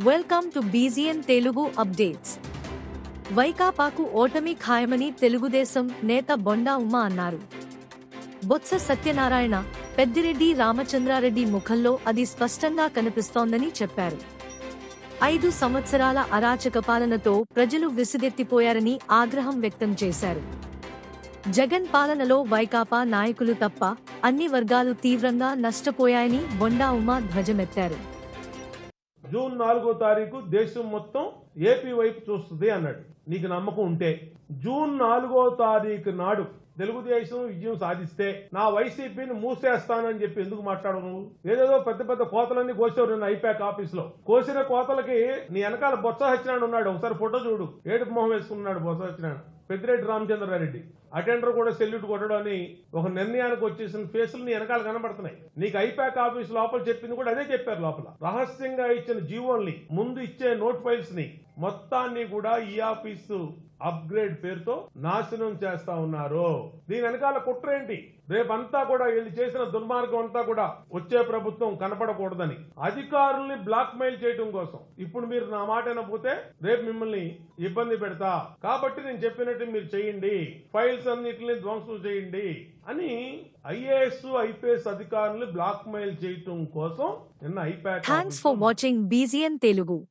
Welcome to BGN Telugu updates వైకాపాకు ఓటమి ఖాయమని తెలుగుదేశం నేత బొండా ఉమ అన్నారు. బొత్స సత్యనారాయణ పెద్దిరెడ్డి రామచంద్రారెడ్డి ముఖంలో అది స్పష్టంగా కనిపిస్తోందని చెప్పారు. ఐదు సంవత్సరాల అరాచక పాలనతో ప్రజలు విసుగెత్తిపోయారని ఆగ్రహం వ్యక్తం చేశారు. జగన్ పాలనలో వైకాపా నాయకులు తప్ప అన్ని వర్గాలు తీవ్రంగా నష్టపోయాయని బొండా ఉమ ధ్వజమెత్తారు. జూన్ నాలుగో తారీఖు దేశం మొత్తం ఏపీ వైపు చూస్తుంది అన్నాడు. నీకు నమ్మకం ఉంటే జూన్ నాలుగో తారీఖు నాడు తెలుగుదేశం విజయం సాధిస్తే నా వైసీపీని మూసేస్తానని చెప్పి ఎందుకు మాట్లాడవు? నువ్వు ఏదేదో పెద్ద పెద్ద కోతలన్నీ కోసావు నిన్న ఐపాక్ ఆఫీస్లో కోసిన కోతలకి నీ వెనకాల బొత్స సత్యనారాయణ ఉన్నాడు. ఒకసారి ఫోటో చూడు. ఏడుపు మొహం వేసుకున్నాడు బొత్స సత్యనారాయణ. పెద్దిరెడ్డి రామచంద్రారెడ్డి అటెండర్ కూడా సెల్యూట్ కొట్టడం అని ఒక నిర్ణయానికి వచ్చేసిన ఫేసులు నీ వెనకాల కనబడుతున్నాయి. నీకు ఐపాక్ ఆఫీస్ లోపల చెప్పింది కూడా అదే చెప్పారు లోపల. రహస్యంగా ఇచ్చిన జీవోల్ని ముందు ఇచ్చే నోట్ ఫైల్స్ని మొత్తాన్ని కూడా ఈ ఆఫీసు అప్గ్రేడ్ పేరుతో నాశనం చేస్తా ఉన్నారు. దీని వెనకాల కుట్ర ఏంటి? రేపంతా కూడా వీళ్ళు చేసిన దుర్మార్గం అంతా కూడా వచ్చే ప్రభుత్వం కనపడకూడదని. అధికారుల్ని బ్లాక్ మెయిల్ చేయడం కోసం. ఇప్పుడు మీరు నా మాట వినకపోతే రేపు మిమ్మల్ని ఇబ్బంది పెడతా. కాబట్టి నేను చెప్పినట్టు మీరు చేయండి. ఫైల్స్ అన్నిటిని ధ్వంసం చేయండి అని ఐఏఎస్ ఐపీఎస్ అధికారుల్ని బ్లాక్ మెయిల్ చేయటం కోసం నిన్న IPAC thanks for watching BGN Telugu